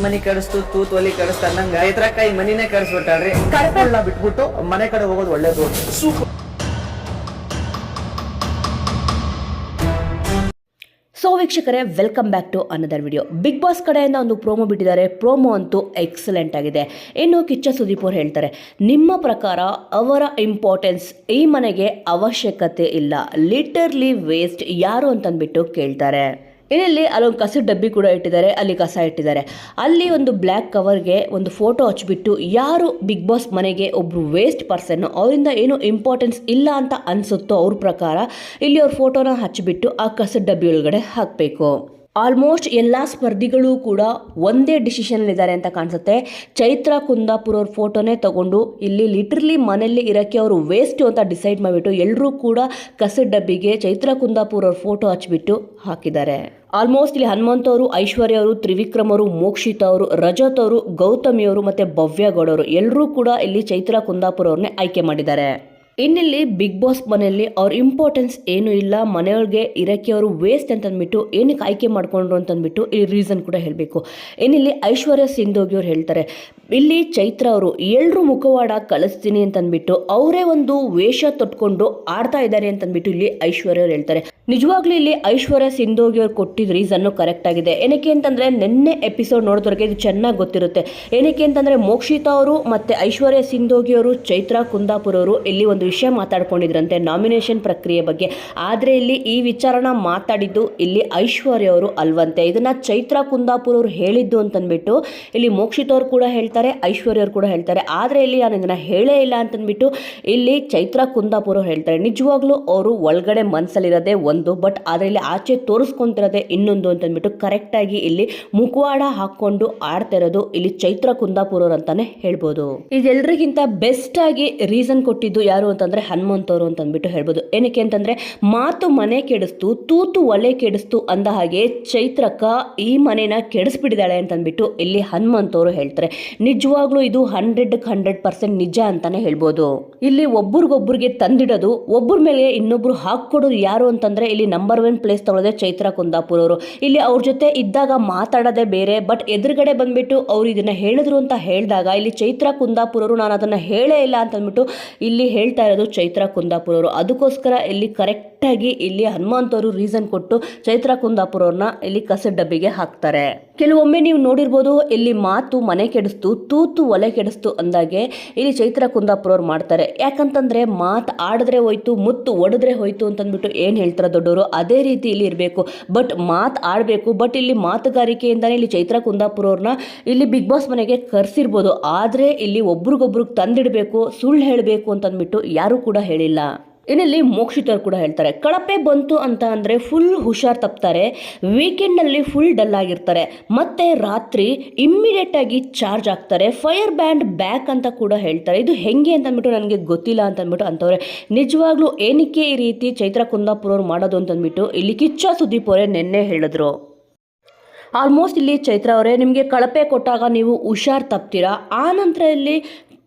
ಮನಿ ಕಡಿಸ್ತು ತೂತ್ ಒಲಿ ಕಡಿಸ್ತ ಅನ್ನಂಗ ರೈತರ ಕೈ ಮನಿನೇ ಕಡಿಸ್ಬಿಟ್ಟಾಳ್ರಿ ಕರ್ಕೊಳ್ಳ ಬಿಟ್ಬಿಟ್ಟು ಮನೆ ಕಡೆ ಹೋಗೋದು ಒಳ್ಳೇದು. ಸೊ ವೀಕ್ಷಕರೇ welcome back to another video big boss ಕಡೆಯಿಂದ ಒಂದು ಪ್ರೋಮೋ ಬಿಟ್ಟಿದ್ದಾರೆ. ಪ್ರೋಮೋ ಅಂತೂ ಎಕ್ಸಲೆಂಟ್ ಆಗಿದೆ. ಇನ್ನು ಕಿಚ್ಚ ಸುದೀಪ್ ಅವ್ರು ಹೇಳ್ತಾರೆ, ನಿಮ್ಮ ಪ್ರಕಾರ ಅವರ ಇಂಪಾರ್ಟೆನ್ಸ್ ಈ ಮನೆಗೆ ಅವಶ್ಯಕತೆ ಇಲ್ಲ. ಲಿಟರ್ಲಿ ವೇಸ್ಟ್ ಯಾರು ಅಂತಂದ್ಬಿಟ್ಟು ಕೇಳ್ತಾರೆ. ಇಲ್ಲಿ ಅಲ್ಲೊಂದು ಕಸದ ಡಬ್ಬಿ ಕೂಡ ಇಟ್ಟಿದ್ದಾರೆ, ಅಲ್ಲಿ ಕಸ ಇಟ್ಟಿದ್ದಾರೆ. ಅಲ್ಲಿ ಒಂದು ಬ್ಲ್ಯಾಕ್ ಕವರ್ಗೆ ಒಂದು ಫೋಟೋ ಹಚ್ಚಿಬಿಟ್ಟು ಯಾರು ಬಿಗ್ ಬಾಸ್ ಮನೆಗೆ ಒಬ್ಬರು ವೇಸ್ಟ್ ಪರ್ಸನ್ನು ಅವರಿಂದ ಏನು ಇಂಪಾರ್ಟೆನ್ಸ್ ಇಲ್ಲ ಅಂತ ಅನಿಸುತ್ತೋ ಅವ್ರ ಪ್ರಕಾರ ಇಲ್ಲಿ ಅವ್ರ ಫೋಟೋನ ಹಚ್ಚಿಬಿಟ್ಟು ಆ ಕಸದ ಡಬ್ಬಿ ಒಳಗಡೆ ಹಾಕಬೇಕು. ಆಲ್ಮೋಸ್ಟ್ ಎಲ್ಲ ಸ್ಪರ್ಧಿಗಳು ಕೂಡ ಒಂದೇ ಡಿಸಿಷನ್ ಇದ್ದಾರೆ ಅಂತ ಕಾಣಿಸುತ್ತೆ. ಚೈತ್ರ ಕುಂದಾಪುರ ಅವ್ರ ಫೋಟೋನೇ ತಗೊಂಡು ಇಲ್ಲಿ ಲಿಟ್ರಲಿ ಮನೆಯಲ್ಲಿ ಇರೋಕ್ಕೆ ಅವರು ವೇಸ್ಟು ಅಂತ ಡಿಸೈಡ್ ಮಾಡಿಬಿಟ್ಟು ಎಲ್ಲರೂ ಕೂಡ ಕಸದ ಡಬ್ಬಿಗೆ ಚೈತ್ರ ಕುಂದಾಪುರ ಅವ್ರ ಫೋಟೋ ಹಚ್ಚಿಬಿಟ್ಟು ಹಾಕಿದ್ದಾರೆ. ಆಲ್ಮೋಸ್ಟ್ ಇಲ್ಲಿ ಹನುಮಂತ ಅವರು, ಐಶ್ವರ್ಯ ಅವರು, ತ್ರಿವಿಕ್ರಮ್ ಅವರು, ಮೋಕ್ಷಿತ ಅವರು, ರಜತ್ ಅವರು, ಗೌತಮಿ ಅವರು ಮತ್ತು ಭವ್ಯ ಗೌಡ ಅವರು ಎಲ್ಲರೂ ಕೂಡ ಇಲ್ಲಿ ಚೈತ್ರ ಕುಂದಾಪುರ ಅವ್ರನ್ನೇ ಆಯ್ಕೆ ಮಾಡಿದ್ದಾರೆ. ಇನ್ನಿಲ್ಲಿ ಬಿಗ್ ಬಾಸ್ ಮನೆಯಲ್ಲಿ ಅವ್ರ ಇಂಪಾರ್ಟೆನ್ಸ್ ಏನು ಇಲ್ಲ, ಮನೆಯೊಳಗೆ ಇರೋಕ್ಕೆ ಅವರು ವೇಸ್ಟ್ ಅಂತಂದ್ಬಿಟ್ಟು ಏನಕ್ಕೆ ಆಯ್ಕೆ ಮಾಡ್ಕೊಂಡ್ರು ಅಂತಂದ್ಬಿಟ್ಟು ಈ ರೀಸನ್ ಕೂಡ ಹೇಳಬೇಕು. ಇನ್ನಿಲ್ಲಿ ಐಶ್ವರ್ಯ ಸಿಂಧೋಗಿ ಅವ್ರು ಹೇಳ್ತಾರೆ, ಇಲ್ಲಿ ಚೈತ್ರ ಅವರು ಎಲ್ಲರೂ ಮುಖವಾಡ ಕಲಿಸ್ತೀನಿ ಅಂತಂದ್ಬಿಟ್ಟು ಅವರೇ ಒಂದು ವೇಷ ತೊಟ್ಕೊಂಡು ಆಡ್ತಾ ಇದ್ದಾರೆ ಅಂತಂದ್ಬಿಟ್ಟು ಇಲ್ಲಿ ಐಶ್ವರ್ಯ ಅವ್ರು ಹೇಳ್ತಾರೆ. ನಿಜವಾಗ್ಲೂ ಇಲ್ಲಿ ಐಶ್ವರ್ಯ ಸಿಂಧೋಗಿ ಅವ್ರು ಕೊಟ್ಟಿದ್ದ ರೀಸನ್ನು ಕರೆಕ್ಟ್ ಆಗಿದೆ. ಏನಕ್ಕೆ ಅಂತಂದರೆ ನಿನ್ನೆ ಎಪಿಸೋಡ್ ನೋಡಿದವ್ರಿಗೆ ಇದು ಚೆನ್ನಾಗಿ ಗೊತ್ತಿರುತ್ತೆ. ಏನಕ್ಕೆ ಅಂತಂದರೆ ಮೋಕ್ಷಿತಾ ಅವರು ಮತ್ತು ಐಶ್ವರ್ಯ ಸಿಂಧೋಗಿ ಅವರು ಚೈತ್ರ ಕುಂದಾಪುರ ಅವರು ಇಲ್ಲಿ ಒಂದು ವಿಷಯ ಮಾತಾಡ್ಕೊಂಡಿದ್ರಂತೆ ನಾಮಿನೇಷನ್ ಪ್ರಕ್ರಿಯೆ ಬಗ್ಗೆ. ಆದರೆ ಇಲ್ಲಿ ಈ ವಿಚಾರನ ಮಾತಾಡಿದ್ದು ಇಲ್ಲಿ ಐಶ್ವರ್ಯ ಅವರು ಅಲ್ವಂತೆ. ಇದನ್ನು ಚೈತ್ರ ಕುಂದಾಪುರ ಅವರು ಹೇಳಿದ್ದು ಅಂತಂದ್ಬಿಟ್ಟು ಇಲ್ಲಿ ಮೋಕ್ಷಿತಾ ಅವರು ಕೂಡ ಹೇಳ್ತಾರೆ, ಐಶ್ವರ್ಯ ಅವರು ಕೂಡ ಹೇಳ್ತಾರೆ. ಆದರೆ ಇಲ್ಲಿ ನಾನು ಇದನ್ನು ಹೇಳೇ ಇಲ್ಲ ಅಂತಂದ್ಬಿಟ್ಟು ಇಲ್ಲಿ ಚೈತ್ರ ಕುಂದಾಪುರ ಅವ್ರು ಹೇಳ್ತಾರೆ. ನಿಜವಾಗ್ಲೂ ಅವರು ಒಳಗಡೆ ಮನಸ್ಸಲ್ಲಿರೋದೇ ಒಂದು ಬಟ್ ಆದರೆ ಇಲ್ಲಿ ಆಚೆ ತೋರಿಸ್ಕೊಂತಿರೋದೆ ಇನ್ನೊಂದು ಅಂತಂದ್ಬಿಟ್ಟು ಕರೆಕ್ಟಾಗಿ ಇಲ್ಲಿ ಮುಖವಾಡ ಹಾಕೊಂಡು ಆಡ್ತಾ ಇರೋದು ಇಲ್ಲಿ ಚೈತ್ರ ಕುಂದಾಪುರ ಅವ್ರು ಅಂತಾನೆ ಹೇಳ್ಬೋದು. ಇದೆಲ್ಲರಿಗಿಂತ ಬೆಸ್ಟ್ ಆಗಿ ರೀಸನ್ ಕೊಟ್ಟಿದ್ದು ಯಾರು ಅಂತಂದ್ರೆ ಹನುಮಂತ್ ಅವರು ಅಂತ ಅಂದ್ಬಿಟ್ಟು ಹೇಳ್ಬೋದು. ಏನಕ್ಕೆ ಅಂತಂದ್ರೆ ಮಾತು ಮನೆ ಕೆಡಿಸ್ತು, ತೂತು ಒಲೆ ಕೆಡಿಸ್ತು ಅಂದ ಹಾಗೆ ಚೈತ್ರಕ್ಕ ಈ ಮನೆನ ಕೆಡಿಸ್ಬಿಟ್ಟಿದ್ದಾಳೆ ಅಂತಂದ್ಬಿಟ್ಟು ಇಲ್ಲಿ ಹನುಮಂತ್ ಅವರು ಹೇಳ್ತಾರೆ. ನಿಜವಾಗ್ಲೂ ಇದು ಹಂಡ್ರೆಡ್ ಹಂಡ್ರೆಡ್ ಪರ್ಸೆಂಟ್ ನಿಜ ಅಂತಾನೆ ಹೇಳ್ಬೋದು. ಇಲ್ಲಿ ಒಬ್ರಿಗೊಬ್ರಿಗೆ ತಂದಿಡೋದು ಒಬ್ಬರ ಮೇಲೆ ಇನ್ನೊಬ್ರು ಹಾಕೊಡೋದು ಯಾರು ಅಂತಂದ್ರೆ ಇಲ್ಲಿ ನಂಬರ್ ಒನ್ ಪ್ಲೇಸ್ ತಗೊಳ್ಳೋದೆ ಚೈತ್ರ ಕುಂದಾಪುರ ಅವರು ಇಲ್ಲಿ ಅವ್ರ ಜೊತೆ ಇದ್ದಾಗ ಮಾತಾಡೋದೇ ಬೇರೆ ಬಟ್ ಎದುರುಗಡೆ ಬಂದುಬಿಟ್ಟು ಅವರು ಇದನ್ನು ಹೇಳಿದ್ರು ಅಂತ ಹೇಳಿದಾಗ ಇಲ್ಲಿ ಚೈತ್ರ ಕುಂದಾಪುರ ಅವರು ನಾನು ಅದನ್ನು ಹೇಳೇ ಇಲ್ಲ ಅಂತ ಅಂದ್ಬಿಟ್ಟು ಇಲ್ಲಿ ಹೇಳ್ತಾ ಇರೋದು ಚೈತ್ರ ಕುಂದಾಪುರ ಅವರು ಅದಕ್ಕೋಸ್ಕರ ಇಲ್ಲಿ ಕರೆಕ್ಟಾಗಿ ಇಲ್ಲಿ ಹನುಮಂತವರು ರೀಸನ್ ಕೊಟ್ಟು ಚೈತ್ರ ಕುಂದಾಪುರವ್ರನ್ನ ಇಲ್ಲಿ ಕಸ ಡಬ್ಬಿಗೆ ಹಾಕ್ತಾರೆ. ಕೆಲವೊಮ್ಮೆ ನೀವು ನೋಡಿರ್ಬೋದು, ಇಲ್ಲಿ ಮಾತು ಮನೆ ಕೆಡಿಸ್ತು, ತೂತು ಒಲೆ ಕೆಡಿಸ್ತು ಅಂದಾಗೆ ಇಲ್ಲಿ ಚೈತ್ರ ಕುಂದಾಪುರವ್ರು ಮಾಡ್ತಾರೆ. ಯಾಕಂತಂದ್ರೆ ಮಾತು ಆಡಿದ್ರೆ ಹೋಯ್ತು, ಮುತ್ತು ಒಡೆದ್ರೆ ಹೋಯ್ತು ಅಂತಂದ್ಬಿಟ್ಟು ಏನು ಹೇಳ್ತಾರೆ ದೊಡ್ಡವರು ಅದೇ ರೀತಿ ಇಲ್ಲಿ ಇರಬೇಕು. ಬಟ್ ಮಾತು ಆಡಬೇಕು, ಬಟ್ ಇಲ್ಲಿ ಮಾತುಗಾರಿಕೆಯಿಂದಾನೇ ಇಲ್ಲಿ ಚೈತ್ರ ಕುಂದಾಪುರವ್ರನ್ನ ಇಲ್ಲಿ ಬಿಗ್ ಬಾಸ್ ಮನೆಗೆ ಕರೆಸಿರ್ಬೋದು. ಆದರೆ ಇಲ್ಲಿ ಒಬ್ರಿಗೊಬ್ರಿಗೆ ತಂದಿಡಬೇಕು, ಸುಳ್ಳು ಹೇಳಬೇಕು ಅಂತಂದ್ಬಿಟ್ಟು ಯಾರೂ ಕೂಡ ಹೇಳಿಲ್ಲ. ಇನ್ನಿಲ್ಲಿ ಮೋಕ್ಷಿತರು ಕೂಡ ಹೇಳ್ತಾರೆ. ಕಳಪೆ ಬಂತು ಅಂತ ಅಂದರೆ ಫುಲ್ ಹುಷಾರ್ ತಪ್ತಾರೆ. ವೀಕೆಂಡ್ನಲ್ಲಿ ಫುಲ್ ಡಲ್ ಆಗಿರ್ತಾರೆ. ಮತ್ತೆ ರಾತ್ರಿ ಇಮ್ಮಿಡಿಯೇಟಾಗಿ ಚಾರ್ಜ್ ಆಗ್ತಾರೆ. ಫೈರ್ ಬ್ಯಾಂಡ್ ಬ್ಯಾಕ್ ಅಂತ ಕೂಡ ಹೇಳ್ತಾರೆ. ಇದು ಹೆಂಗೆ ಅಂತ ಅಂದ್ಬಿಟ್ಟು ನನಗೆ ಗೊತ್ತಿಲ್ಲ ಅಂತ ಅಂದ್ಬಿಟ್ಟು ಅಂತವ್ರೆ ನಿಜವಾಗ್ಲೂ ಏನಕ್ಕೆ ಈ ರೀತಿ ಚೈತ್ರ ಕುಂದಾಪುರ ಅವ್ರು ಮಾಡೋದು ಅಂತಂದ್ಬಿಟ್ಟು ಇಲ್ಲಿ ಕಿಚ್ಚ ಸುದೀಪ್ ಅವರೇ ನಿನ್ನೆ ಹೇಳಿದ್ರು. ಆಲ್ಮೋಸ್ಟ್ ಇಲ್ಲಿ ಚೈತ್ರ ಅವರೇ, ನಿಮಗೆ ಕಳಪೆ ಕೊಟ್ಟಾಗ ನೀವು ಹುಷಾರ್ ತಪ್ತೀರಾ? ಆ ನಂತರ ಇಲ್ಲಿ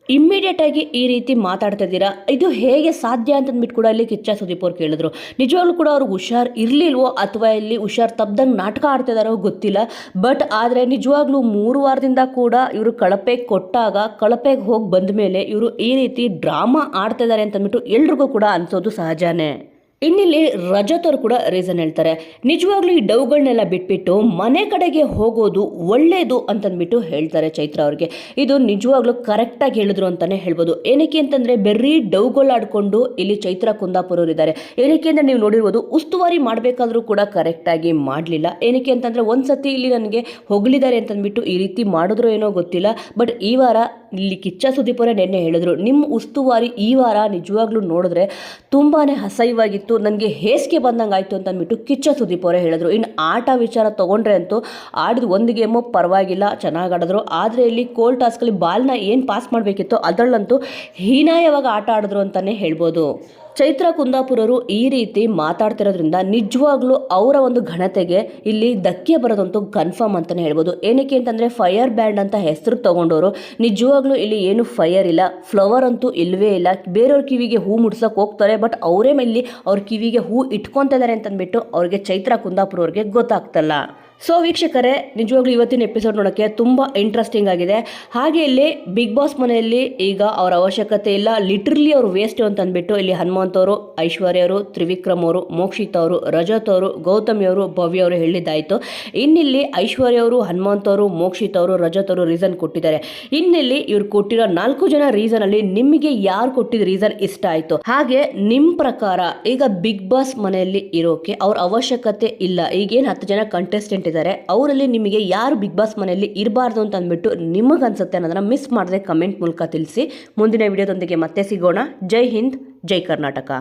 ಇಮ್ಮಿಡಿಯೇಟ್ ಆಗಿ ಈ ರೀತಿ ಮಾತಾಡ್ತಾ ಇದ್ದೀರಾ? ಇದು ಹೇಗೆ ಸಾಧ್ಯ ಅಂತಂದ್ಬಿಟ್ಟು ಕೂಡ ಇಲ್ಲಿ ಕಿಚ್ಚ ಸುದೀಪ್ ಅವ್ರು ಕೇಳಿದ್ರು. ನಿಜವಾಗ್ಲೂ ಕೂಡ ಅವ್ರಿಗೆ ಹುಷಾರ್ ಇರಲಿಲ್ವೋ ಅಥವಾ ಇಲ್ಲಿ ಹುಷಾರ್ ತಪ್ಪದಂಗೆ ನಾಟಕ ಆಡ್ತಾ ಇದಾರೋ ಗೊತ್ತಿಲ್ಲ. ಬಟ್ ಆದರೆ ನಿಜವಾಗ್ಲೂ ಮೂರು ವಾರದಿಂದ ಕೂಡ ಇವರು ಕಳಪೆ ಕೊಟ್ಟಾಗ, ಕಳಪೆಗೆ ಹೋಗಿ ಬಂದ ಮೇಲೆ ಇವರು ಈ ರೀತಿ ಡ್ರಾಮಾ ಆಡ್ತಾ ಇದ್ದಾರೆ ಅಂತಂದ್ಬಿಟ್ಟು ಎಲ್ರಿಗೂ ಕೂಡ ಅನ್ಸೋದು ಸಹಜನೇ. ಇನ್ನಿಲ್ಲಿ ರಜತ್ ಅವರು ಕೂಡ ರೀಸನ್ ಹೇಳ್ತಾರೆ. ನಿಜವಾಗ್ಲೂ ಈ ಡೌಗಳನ್ನೆಲ್ಲ ಬಿಟ್ಬಿಟ್ಟು ಮನೆ ಕಡೆಗೆ ಹೋಗೋದು ಒಳ್ಳೇದು ಅಂತಂದ್ಬಿಟ್ಟು ಹೇಳ್ತಾರೆ ಚೈತ್ರ ಅವ್ರಿಗೆ. ಇದು ನಿಜವಾಗ್ಲೂ ಕರೆಕ್ಟಾಗಿ ಹೇಳಿದ್ರು ಅಂತಾನೆ ಹೇಳ್ಬೋದು. ಏನಕ್ಕೆ ಅಂತಂದ್ರೆ ಬೆರ್ರಿ ಡೌಗಳಾಡ್ಕೊಂಡು ಇಲ್ಲಿ ಚೈತ್ರ ಕುಂದಾಪುರವ್ರು ಇದ್ದಾರೆ. ಏನಕ್ಕೆ ಅಂದರೆ ನೀವು ನೋಡಿರ್ಬೋದು ಉಸ್ತುವಾರಿ ಮಾಡಬೇಕಾದ್ರೂ ಕೂಡ ಕರೆಕ್ಟಾಗಿ ಮಾಡಲಿಲ್ಲ. ಏನಕ್ಕೆ ಅಂತಂದ್ರೆ ಒಂದ್ಸತಿ ಇಲ್ಲಿ ನನಗೆ ಹೊಗಳಿದ್ದಾರೆ ಅಂತಂದ್ಬಿಟ್ಟು ಈ ರೀತಿ ಮಾಡಿದ್ರು ಏನೋ ಗೊತ್ತಿಲ್ಲ. ಬಟ್ ಈ ವಾರ ಇಲ್ಲಿ ಕಿಚ್ಚ ಸುದೀಪರೇ ನಿನ್ನೆ ಹೇಳಿದ್ರು ನಿಮ್ಮ ಉಸ್ತುವಾರಿ ಈ ವಾರ ನಿಜವಾಗ್ಲೂ ನೋಡಿದ್ರೆ ತುಂಬಾನೇ ಅಸಹ್ಯವಾಗಿತ್ತು. ನನಗೆ ಹೇಸಿಗೆ ಬಂದಂಗೆ ಆಯಿತು ಅಂತ ಅಂದ್ಬಿಟ್ಟು ಕಿಚ್ಚ ಸುದೀಪ್ ಅವರೇ ಹೇಳಿದ್ರು. ಇನ್ನು ಆಟ ವಿಚಾರ ತೊಗೊಂಡ್ರೆ ಅಂತೂ ಆಡಿದ ಒಂದು ಗೇಮು ಪರವಾಗಿಲ್ಲ, ಚೆನ್ನಾಗಿ ಆಡಿದ್ರು. ಆದರೆ ಇಲ್ಲಿ ಕೋಲ್ ಟಾಸ್ಕಲ್ಲಿ ಬಾಲ್ನ ಏನು ಪಾಸ್ ಮಾಡಬೇಕಿತ್ತು ಅದರಲ್ಲಂತೂ ಹೀನಾಯವಾಗಿ ಆಟ ಆಡಿದ್ರು ಅಂತಲೇ ಹೇಳ್ಬೋದು. ಚೈತ್ರ ಕುಂದಾಪುರರು ಈ ರೀತಿ ಮಾತಾಡ್ತಿರೋದ್ರಿಂದ ನಿಜವಾಗ್ಲೂ ಅವರ ಒಂದು ಘನತೆಗೆ ಇಲ್ಲಿ ಧಕ್ಕೆ ಬರೋದಂತೂ ಕನ್ಫರ್ಮ್ ಅಂತಲೇ ಹೇಳ್ಬೋದು. ಏನಕ್ಕೆ ಅಂತಂದರೆ ಫೈರ್ ಬ್ಯಾಂಡ್ ಅಂತ ಹೆಸರು ತಗೊಂಡವರು ನಿಜವಾಗ್ಲೂ ಇಲ್ಲಿ ಏನು ಫೈರ್ ಇಲ್ಲ ಫ್ಲವರ್ ಅಂತೂ ಇಲ್ಲವೇ ಇಲ್ಲ. ಬೇರೆಯವ್ರ ಕಿವಿಗೆ ಹೂ ಮುಡ್ಸೋಕೆ ಹೋಗ್ತಾರೆ ಬಟ್ ಅವರೇ ಮೇಲೆ ಅವ್ರ ಕಿವಿಗೆ ಹೂ ಇಟ್ಕೊತಾ ಇದ್ದಾರೆ ಅಂತಂದ್ಬಿಟ್ಟು ಅವ್ರಿಗೆ ಚೈತ್ರ ಕುಂದಾಪುರ ಅವ್ರಿಗೆ ಗೊತ್ತಾಗ್ತಲ್ಲ. ಸೊ ವೀಕ್ಷಕರೇ, ನಿಜವಾಗ್ಲೂ ಇವತ್ತಿನ ಎಪಿಸೋಡ್ ನೋಡೋಕ್ಕೆ ತುಂಬ ಇಂಟ್ರೆಸ್ಟಿಂಗ್ ಆಗಿದೆ. ಹಾಗೆ ಇಲ್ಲಿ ಬಿಗ್ ಬಾಸ್ ಮನೆಯಲ್ಲಿ ಈಗ ಅವರ ಅವಶ್ಯಕತೆ ಇಲ್ಲ. ಲಿಟ್ರಲಿ ಅವರು ವೇಸ್ಟ್ ಅಂತ ಅಂದ್ಬಿಟ್ಟು ಇಲ್ಲಿ ಹನುಮಂತ್ ಅವರು, ಐಶ್ವರ್ಯ ಅವರು, ತ್ರಿವಿಕ್ರಮ್ ಅವರು, ಮೋಕ್ಷಿತ್ ಅವರು, ರಜತ್ ಅವರು, ಗೌತಮಿ ಅವರು, ಭವ್ಯ ಅವರು ಹೇಳಿದ್ದಾಯಿತು. ಇನ್ನಿಲ್ಲಿ ಐಶ್ವರ್ಯ ಅವರು, ಹನುಮಂತ್ ಅವರು, ಮೋಕ್ಷಿತ್ ಅವರು, ರಜತ್ ಅವರು ರೀಸನ್ ಕೊಟ್ಟಿದ್ದಾರೆ. ಇನ್ನಿಲ್ಲಿ ಇವ್ರು ಕೊಟ್ಟಿರೋ ನಾಲ್ಕು ಜನ ರೀಸನ್ ಅಲ್ಲಿ ನಿಮಗೆ ಯಾರು ಕೊಟ್ಟಿದ ರೀಸನ್ ಇಷ್ಟ ಆಯಿತು? ಹಾಗೆ ನಿಮ್ಮ ಪ್ರಕಾರ ಈಗ ಬಿಗ್ ಬಾಸ್ ಮನೆಯಲ್ಲಿ ಇರೋಕೆ ಅವ್ರ ಅವಶ್ಯಕತೆ ಇಲ್ಲ. ಈಗೇನು ಹತ್ತು ಜನ ಕಂಟೆಸ್ಟೆಂಟ್ ಇದ್ದಾರೆ ಅವರಲ್ಲಿ ನಿಮಗೆ ಯಾರು ಬಿಗ್ ಬಾಸ್ ಮನೆಯಲ್ಲಿ ಇರಬಾರ್ದು ಅಂತ ಅಂದ್ಬಿಟ್ಟು ನಿಮಗೆ ಅನ್ಸುತ್ತೆ ಅನ್ನೋದನ್ನ ಮಿಸ್ ಮಾಡದೆ ಕಮೆಂಟ್ ಮೂಲಕ ತಿಳಿಸಿ. ಮುಂದಿನ ವಿಡಿಯೋದೊಂದಿಗೆ ಮತ್ತೆ ಸಿಗೋಣ. ಜೈ ಹಿಂದ್, ಜೈ ಕರ್ನಾಟಕ.